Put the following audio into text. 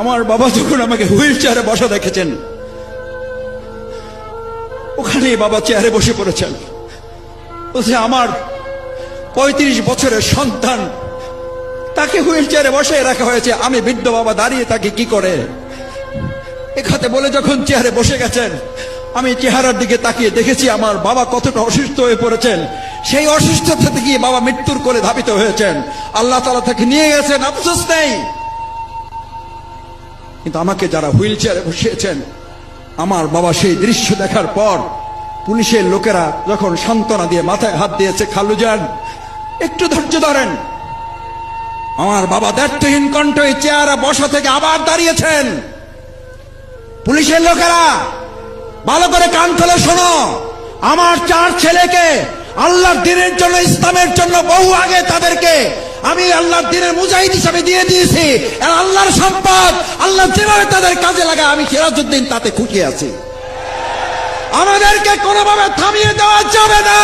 আমার বাবা যখন আমাকে হুইল চেয়ারে বসা দেখেছেন, ওখানে বাবা চেয়ারে বসে পড়েছেন। বলছে, আমার পঁয়ত্রিশ বছরের সন্তান, তাকে হুইল চেয়ারে বসে রাখা হয়েছে। আমি বৃদ্ধ বাবা, দাঁড়িয়ে তাকে কি করে? এখাতে বলে যখন চেয়ারে বসে গেছেন, আমি চেহারার দিকে তাকিয়ে দেখেছি, আমার বাবা কতটা অসুস্থ হয়ে পড়েছেন। সেই অসুস্থতা থেকে বাবা মৃত্যুর করে ধাবিত হয়েছেন। আল্লাহ তালা তাকে নিয়ে গেছেন, আফসোস নেই কিন্তু আমাকে যারা হুইল চেয়ারে বসিয়েছেন, আমার বাবা সেই দৃশ্য দেখার পর পুলিশের লোকেরা যখন সান্ত্বনা দিয়ে মাথায় হাত দিয়েছে, খালু যান, একটু ধৈর্য ধরেন। আমার বাবা দায়িত্বহীন কণ্ঠ এই চেয়ারে বসা থেকে আবার দাঁড়িয়েছেন। পুলিশের লোকেরা, ভালো করে কান খুলে শোনো। আমার চার ছেলেকে আল্লাহর দিনের জন্য, ইসলামের জন্য বহু আগে তাদেরকে আমি আল্লাহর দিনের মুজাহিদ হিসাবে দিয়ে দিয়েছি। আল্লাহর সম্পদ, আল্লাহ যেভাবে তাদের কাজে লাগায়, আমি সিরাজউদ্দিন তাতে খুশি আছি। আমাদেরকে কোনোভাবে থামিয়ে দেওয়া যাবে না।